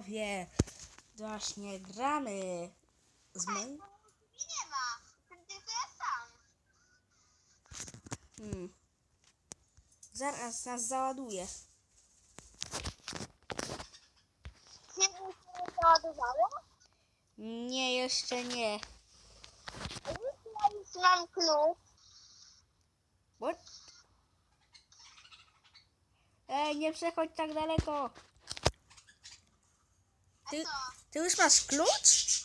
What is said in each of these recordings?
widzowie, właśnie gramy z moim... Nie ma. Tylko ja sam. Hmm. Zaraz nas załaduje. Mi się nie załadowało? Nie, jeszcze nie. Ja już mam klucz. What? Ej, nie przechodź tak daleko. Ty, ty już masz klucz?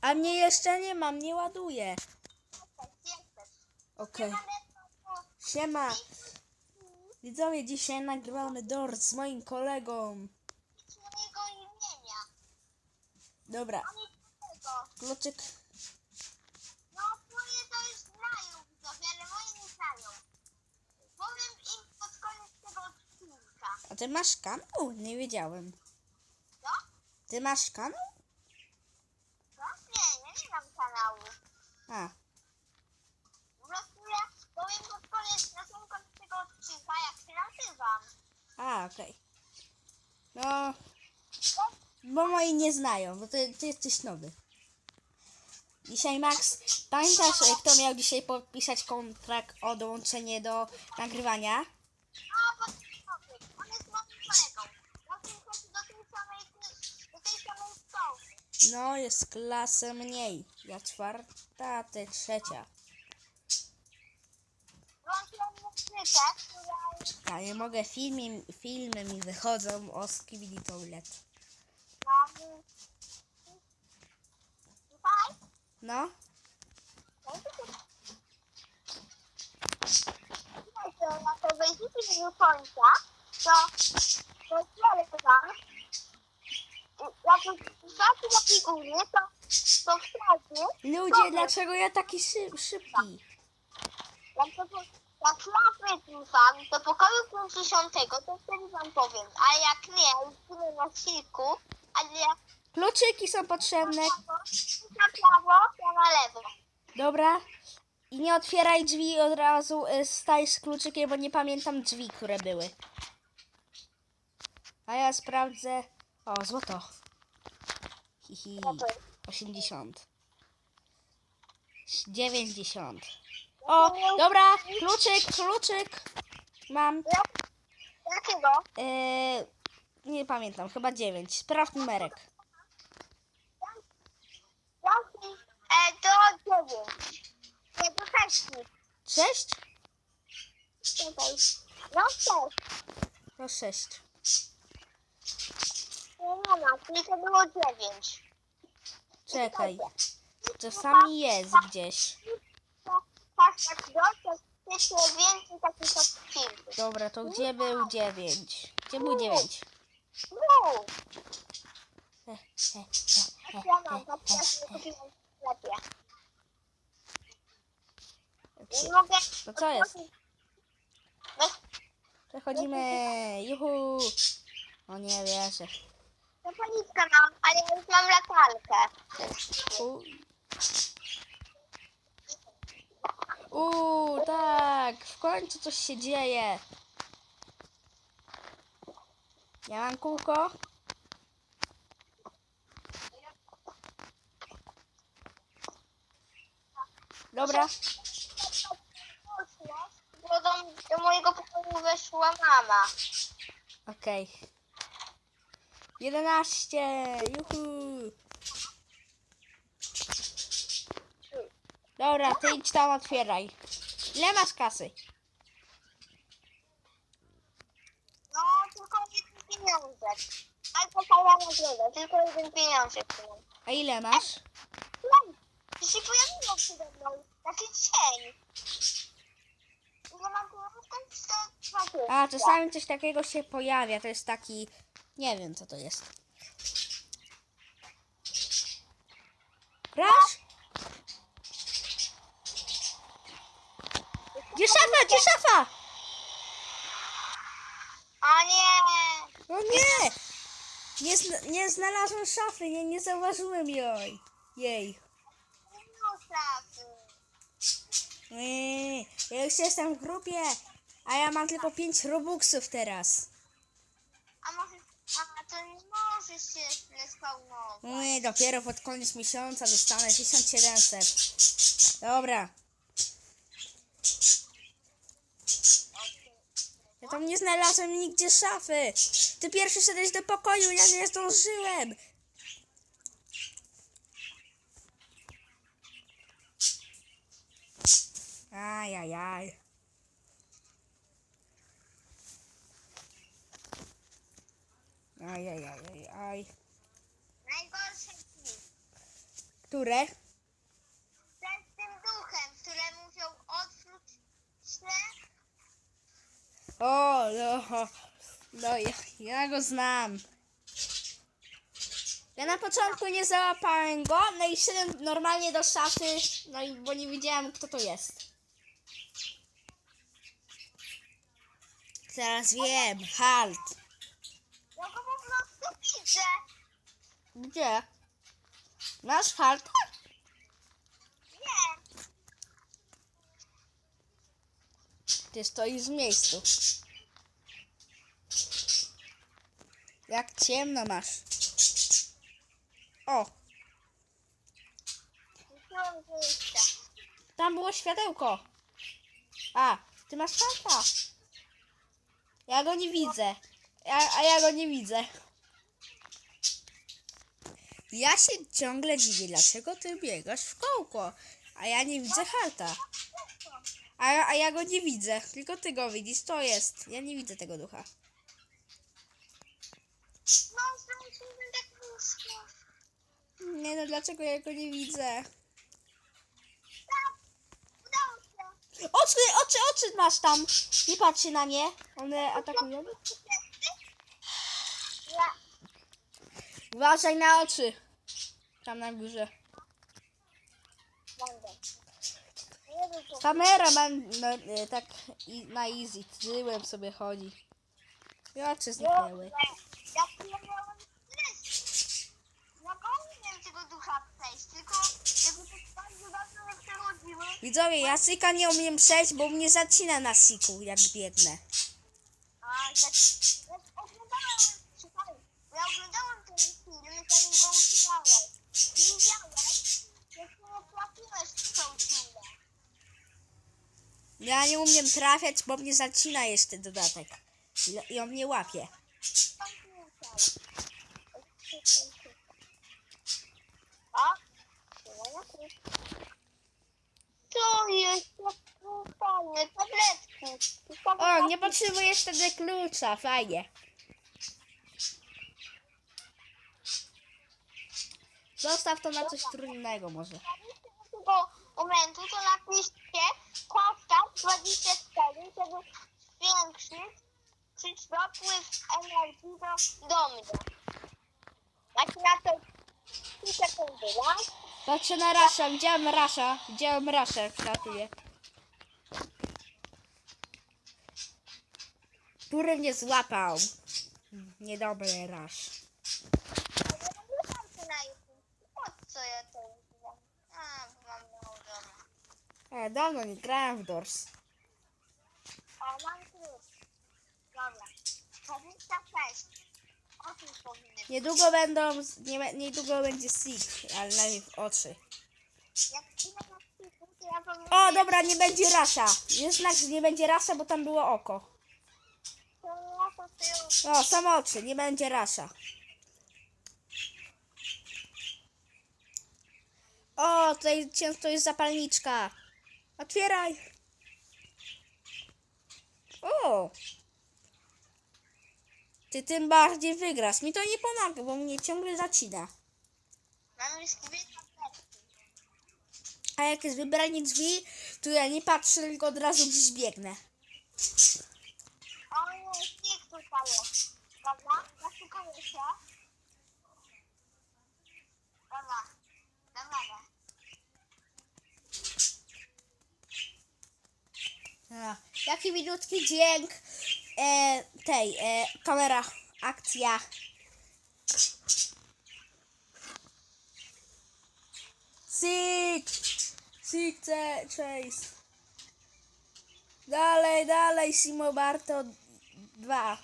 A mnie jeszcze nie mam, nie ładuję. Okej. To- Siema. Widzowie, dzisiaj nagrywamy dort z moim kolegą. Dobra, kluczyk. No, twoje to już znają widzowie, ale moje nie znają. Powiem im pod koniec tego odcinka. A ty masz kanał? Nie wiedziałem. Co? Ty masz kanał? Co? Nie, ja nie mam kanału. A, Po prostu ja powiem pod koniec, na sam koniec tego odcinka, jak się nazywam. a, okej. No, bo moi nie znają, bo ty, ty jesteś nowy. Dzisiaj Max, pamiętasz e, kto miał dzisiaj podpisać kontrakt o dołączenie do nagrywania? A, pod koniec. On jest moim kolegą. Ja tym chodzi do tej samej, do tej samej szkoły. No, jest klasę mniej. Ja czwarta, ty trzecia. Włączyłam Ja nie mogę, filmy, filmy mi wychodzą o Skibidi Toilet. No, na to wejdziecie do końca, to to wam. Jak zobaczycie na figurnie, to, to wtedy, ludzie, dlaczego ja taki szyb, szybki? jak, to, jak ja wam do pokoju 50, to wtedy wam powiem. A jak nie, już na silku, ale jak Kluczyki są potrzebne. na prawo, to na lewo. Dobra. I nie otwieraj drzwi od razu, y, staj z kluczykiem, bo nie pamiętam drzwi, które były. A ja sprawdzę. O, złoto. Hihi. 80. 90. O, dobra, kluczyk, kluczyk. Mam. Jak, jakiego? Yy, nie pamiętam, chyba 9. Sprawdź numerek. E, do 9. Nie, do 6. 6? Czekaj. No 6. No 6. Nie, nie ma, czyli to było 9. Czekaj. Czasami jest gdzieś. Jeszcze więcej takich odcinków. Dobra, to gdzie był 9? Gdzie był 9? Wow. E, Ja mam, mogę... To co jest? Przechodzimy. Juhu. O nie wierzę. Zapalniczka mam, ale ja już mam latarkę. U. Uuu, tak. W końcu coś się dzieje. Ja mam kółko. Dobra. Bo do, do mojego pokoju weszła mama. Okej. 11. Juhu. Dobra, ty idź tam otwieraj. Ile masz kasy? No, tylko jeden pieniążek. Ale to fajna nagroda, tylko jeden pieniążek. mam. A ile masz? No, to się pojawiło przede mną. Taki cień. Ile mam pieniążków? 120. A, czasami coś takiego się pojawia. To jest taki... Nie wiem, co to jest. Grasz? Gdzie szafa? Gdzie szafa? O nie! No nie! Nie, zna- nie znalazłem szafy, nie, nie zauważyłem jej. Jej. Nie szafy. Nie, ja już jestem w grupie, a ja mam tylko 5 robuxów teraz. A możesz się respawnować. No nie, dopiero pod koniec miesiąca dostanę 1700. Dobra. Ja tam nie znalazłem nigdzie szafy. Ty pierwszy szedłeś do pokoju, ja nie zdążyłem. Ajajaj. Ajajajaj. Najgorsze dni. Które? Z tym duchem, który musiał odwróć się. O, no, no ja, ja go znam. Ja na początku nie załapałem go, no i szedłem normalnie do szafy, no i bo nie wiedziałem kto to jest. Teraz wiem, halt. Gdzie? Masz halt? Nie. Ty stoisz w miejscu. Jak ciemno masz. O, wyjścia. Tam było światełko. A, ty masz farta. Ja go nie widzę. Ja, a ja go nie widzę. Ja się ciągle dziwię, dlaczego ty biegasz w kółko, a ja nie widzę halta. A, a ja go nie widzę, tylko ty go widzisz, to jest. Ja nie widzę tego ducha. No, znaleźliśmy tak łóżko. Nie no, dlaczego ja go nie widzę? Oczy, oczy, oczy masz tam. Nie patrzcie na nie. One atakują. Ja, Uważaj na oczy. Tam na górze. Nie Kamera man, no, e, tak na easy. Tyłem sobie chodzi. I oczy zniknęły. Ja miałem stres. Ja go nie wiem tego ducha przejść, tylko nie przechodziły. Widzowie, ja nie umiem przejść, bo mnie zacina na siku, jak biegnę. A, tak, nie trafiłeś w tą dziurę. Ja nie umiem trafiać, bo mnie zacina jeszcze dodatek. I, i on mnie łapie. To jest tak fajne, tabletki. O, nie potrzebujesz wtedy klucza, fajnie. Zostaw to na coś trudnego może. tego momentu to napiszcie hashtag 24, żeby zwiększyć przyć dopływ energii do, do mnie. Jak na to 3 sekundy, tak? Patrzę na Rasza, widziałem Rasza, widziałem Rasza jak latuje. Który mnie złapał. Niedobry Rasz. Ale ja nagrywam to na YouTube. Po co ja to używam? A, bo mam nałożone. E, dawno nie grałem w Doors. O, mam klucz. Dobra. 26. O tym powinny być. Niedługo będą, nie, niedługo będzie Sig, ale najpierw oczy. Jak ile na styku, to ja powinien... O, dobra, nie będzie Rasza. Jest znak, że nie będzie Rasza, bo tam było oko. To ja to tył. O, samo oczy, nie będzie Rasza. O, tutaj często jest zapalniczka. Otwieraj. O. Ty tym bardziej wygrasz. Mi to nie pomaga, bo mnie ciągle zacina. Mam już. A jak jest wybranie drzwi, to ja nie patrzę, tylko od razu gdzieś biegnę. O nie, stik tutaj jest. Dobra, zaszukaję się. Dobra, dam radę. A, jaki minutki dźwięk e, tej e, kamera, akcja. Sik ce- Chase. Dalej, dalej, Simo Barto 2.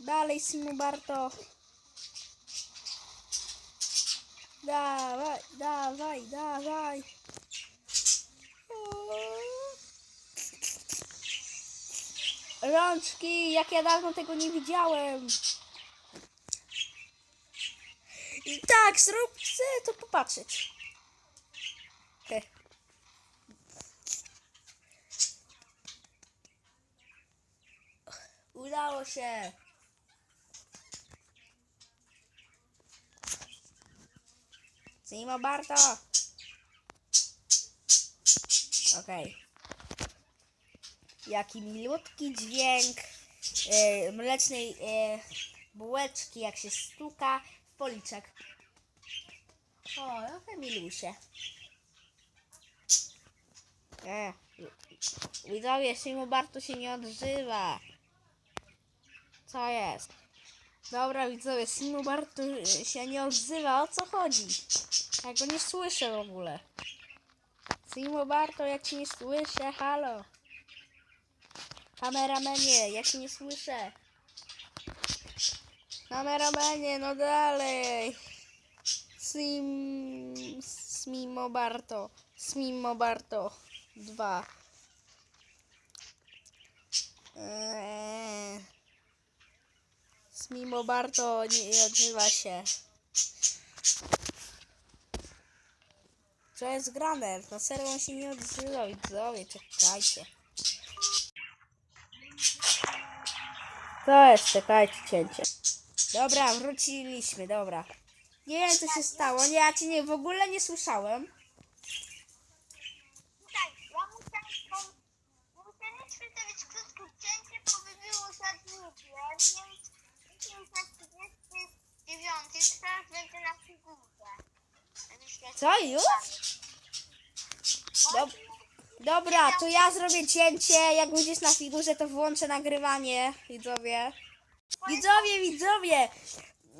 Dalej, Simu Barto. Dawaj, dawaj, dawaj. Rączki, jak ja dawno tego nie widziałem. I tak, zrób, chcę to popatrzeć. Heh. Udało się. Simo Barto. Okej. Jaki milutki dźwięk e, mlecznej e, bułeczki, jak się stuka w policzek. O, jakie milusie. E, widzowie, Simo Barto się nie odzywa. Co jest? Dobra, widzowie, Simo Barto y, się nie odzywa. O co chodzi? Ja go nie słyszę w ogóle. Simo Barto, jak cię nie słyszę, halo. Kameramenie, ja cię nie słyszę. Kameramenie, no dalej. Sim... Smimo Barto. Smimo Barto. Dwa. Eee. Smimo Barto nie odzywa się. Co jest grane? Na serio on się nie odzywa, widzowie, czekajcie. To jest, czekajcie, cięcie. Dobra, wróciliśmy, dobra. Nie wiem, co się stało, nie, ja cię nie, w ogóle nie słyszałem. 39 teraz będzie na figurze. Co, już? Dob dobra, to ja zrobię cięcie, jak będziesz na figurze, to włączę nagrywanie, widzowie. Widzowie, widzowie!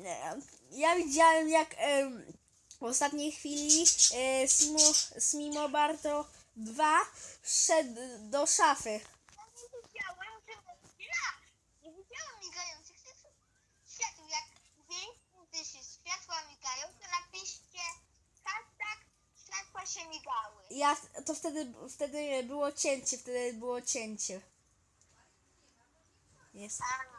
E, Ja widziałem, jak em, w ostatniej chwili e, Simo, Smimo Barto 2 wszedł do szafy. Światła migają, to napiszcie światła się migały. Ja, to wtedy, wtedy było cięcie, wtedy było cięcie. Jest. A,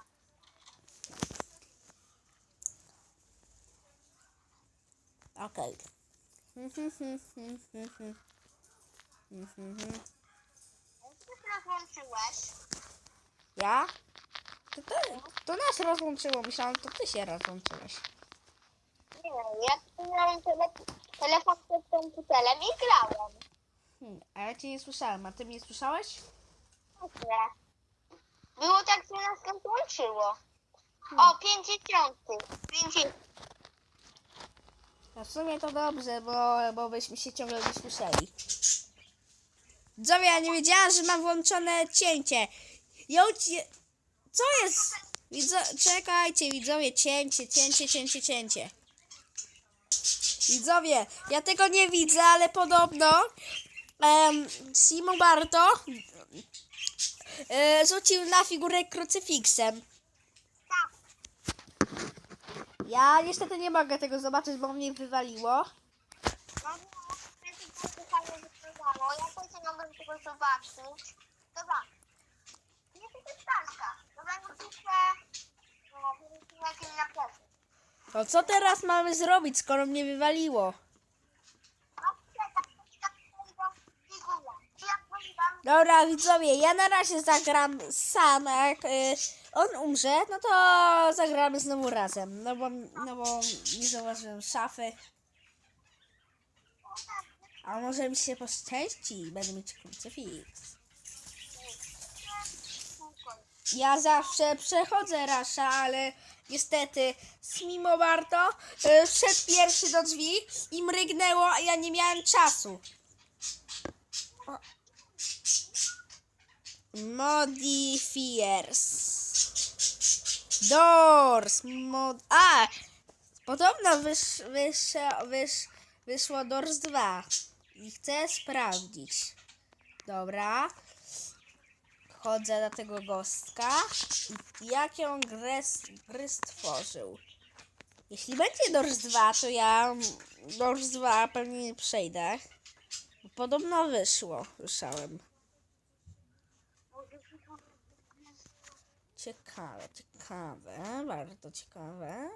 Okej. jak ty rozłączyłeś? Ja? To, to, to nas rozłączyło, myślałam, to ty się rozłączyłeś. Nie, ja miałem tele, telefon przed komputerem i grałem. Hmm, a ja cię nie słyszałem, a ty mnie słyszałeś? Nie. Było tak, że nas rozłączyło. O, 50. 50. No w sumie to dobrze, bo, bo byśmy się ciągle nie słyszeli. Widzowie, ja nie wiedziałam, że mam włączone cięcie. Ja. Co jest? Widzo... Czekajcie, widzowie, cięcie, cięcie, cięcie, cięcie. Widzowie, ja tego nie widzę, ale podobno um, Simo Barto e, rzucił na figurę krucyfiksem. Ja niestety nie mogę tego zobaczyć, bo mnie wywaliło. No nie, ja. Ja później mogę tego zobaczyć. Dobra. Nie jest taska. Dobra, musicie... No, musicie jakieś na plecy. No co teraz mamy zrobić, skoro mnie wywaliło? Dobra, widzowie, ja na razie zagram sam, jak y, on umrze, no to zagramy znowu razem, no bo, no bo nie zauważyłem szafy. A może mi się poszczęści będę mieć krucyfiks. Ja zawsze przechodzę rasza, ale niestety mimo warto y, wszedł pierwszy do drzwi i mrygnęło, a ja nie miałem czasu. Modifiers. Doors. Mod... A! Podobno wysz, wysz, wysz, wyszło Doors 2. I chcę sprawdzić. Dobra. Wchodzę na tego gostka. I jakie on gry, stworzył? Jeśli będzie Doors 2, to ja Doors 2 pewnie nie przejdę. Podobno wyszło, słyszałem. Ciekawe, ciekawe, bardzo ciekawe.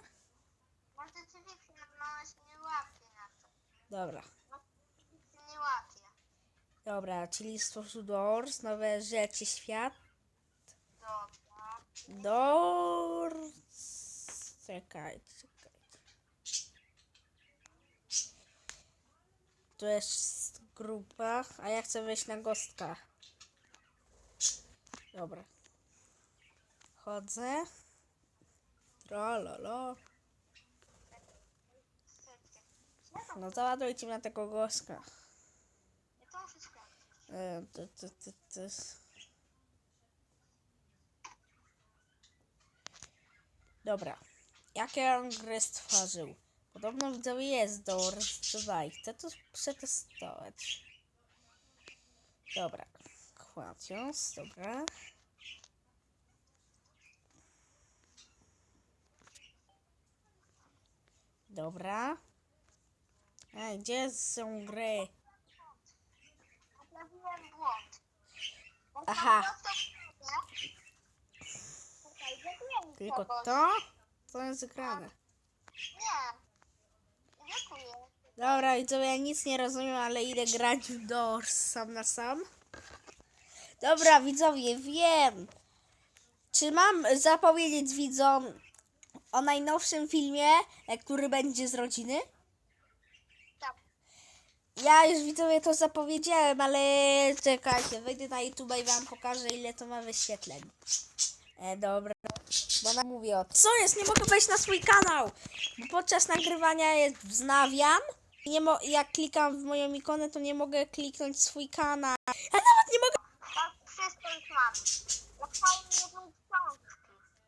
Może ci no nie łapie na to. Dobra, No, się nie łapie. Dobra, czyli stworzył Doors, nowe rzeczy, świat. Dobra. Doors. Czekaj, czekaj. Tu jest grupa, a ja chcę wejść na gostka. Dobra. Chodzę. Trololo. No to ładujcie na tego gostka. Ja to muszę sprawdzić. E, to, to, to, to. Dobra. Jakie on gry stworzył? Podobno widzowie jest 2 i chcę to przetestować. Dobra. Kładzios, dobra. Dobra. Ej, gdzie są gry? Aha. mi Tylko to? To jest grane. Dobra, widzowie, ja nic nie rozumiem, ale idę grać w Doors sam na sam. Dobra, widzowie, wiem. Czy mam zapowiedzieć widzom o najnowszym filmie, który będzie z rodziny? Ja już widzowie to zapowiedziałem, ale czekajcie, wejdę na YouTube i wam pokażę ile to ma wyświetleń. E, dobra, bo nam mówię o tym. Co jest? Nie mogę wejść na swój kanał! Bo podczas nagrywania jest wznawiam nie mo jak klikam w moją ikonę, to nie mogę kliknąć swój kanał. Ja nawet nie mogę... Ja przestęp mam. Ja jedną książkę.